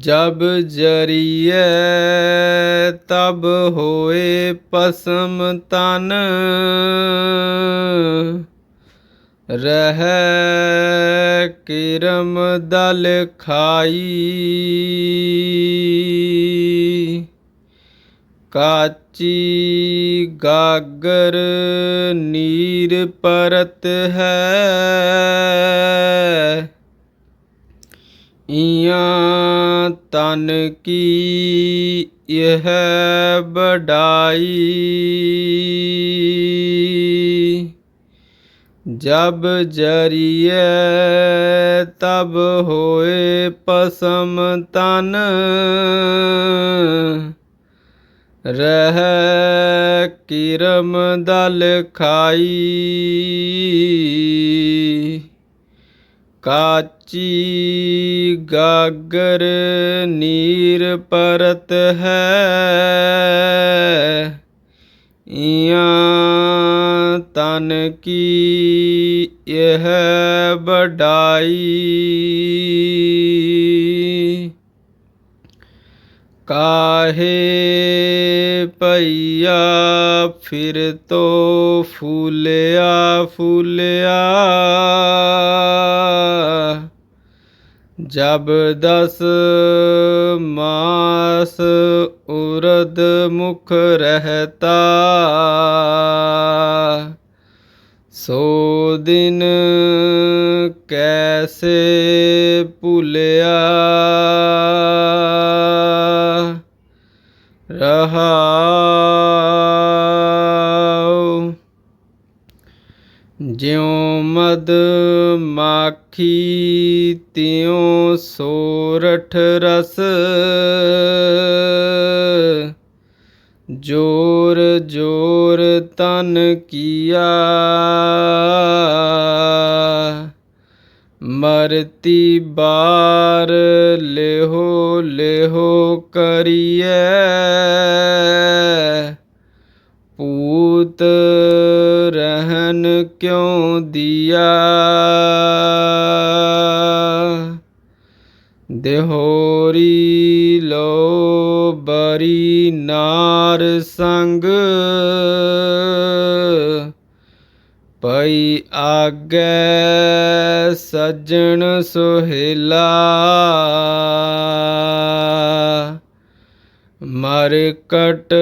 ਜਬ ਜਰੀਏ ਤਬ ਹੋਏ ਪਸਮ ਤਨ। ਰਹਿ ਕਿਰਮ ਦਲ ਖਾਈ। ਕਾਚੀ ਗਾਗਰ ਨੀਰ ਪਰਤ ਹੈ। ਇਆਂ ਤਨ ਕੀ ਇਹ ਬੜਾਈ ਜਬ ਜਰੀਏ ਤਬ ਹੋਏ ਪਸਮ ਤਨ, ਰਹਿ ਕਿਰਮ ਦਲ ਖਾਈ। काची गागर नीर परत है। इया तन की यह बढ़ाई काहे पैया फिर तो फूलिया फूलिया। जब दस मास उरद मुख रहता सो दिन कैसे पुलिया। रहा ज्यों मद माखी त्यों सोरठ रस। ज़ोर ज़ोर तन किया। मरती बार लेहो लेहो करिए। पूत रहन क्यों दिया? ਦਿਹੋਰੀ ਲੋ ਬਰੀ ਨਾਰ ਸੰਗ। ਪਈ ਆਗੇ ਸੱਜਣ ਸੁਹੇਲਾ। ਮਰ ਕਟ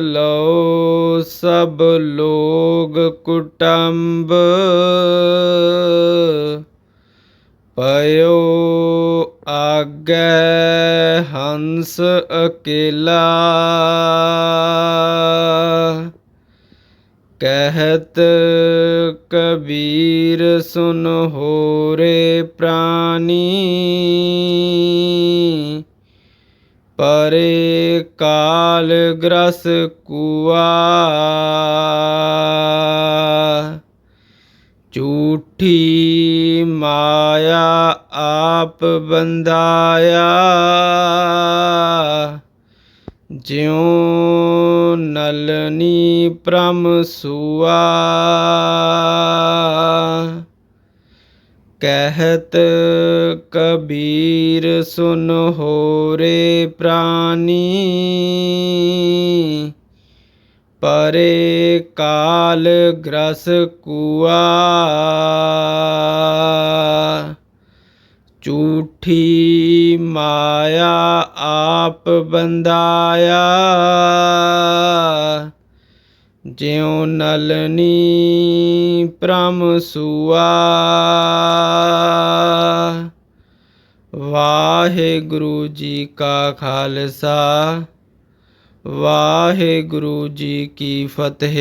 ਲਓ ਸਭ ਲੋਗ ਕੁਟੰਬ। ਪਇਓ ਆਗੇ ਹੰਸ ਅਕੇਲਾ। ਕਹਿਤ ਕਬੀਰ ਸੁਨ ਹੋਰੇ ਪ੍ਰਾਨੀ। ਪਰੇ ਕਾਲ ਗ੍ਰਸ ਕੁਆ। ਝੂਠੀ ਮਾਇਆ ਆਪ ਬੰਦਾਇਆ ਜਿਉ ਨਲਨੀ ਪ੍ਰਮ ਸੁਆ। ਕਹਿਤ ਕਬੀਰ ਸੁਨ ਹੋਰੇ ਪ੍ਰਾਨੀ। ਪਰੇ ਕਾਲ ਗ੍ਰਸ ਕੁਆ। झूठी माया आप बंदाया। ज्यो नलनी प्रम सुआ। वाहे गुरु जी का खालसा वाहे गुरु जी की फतेह।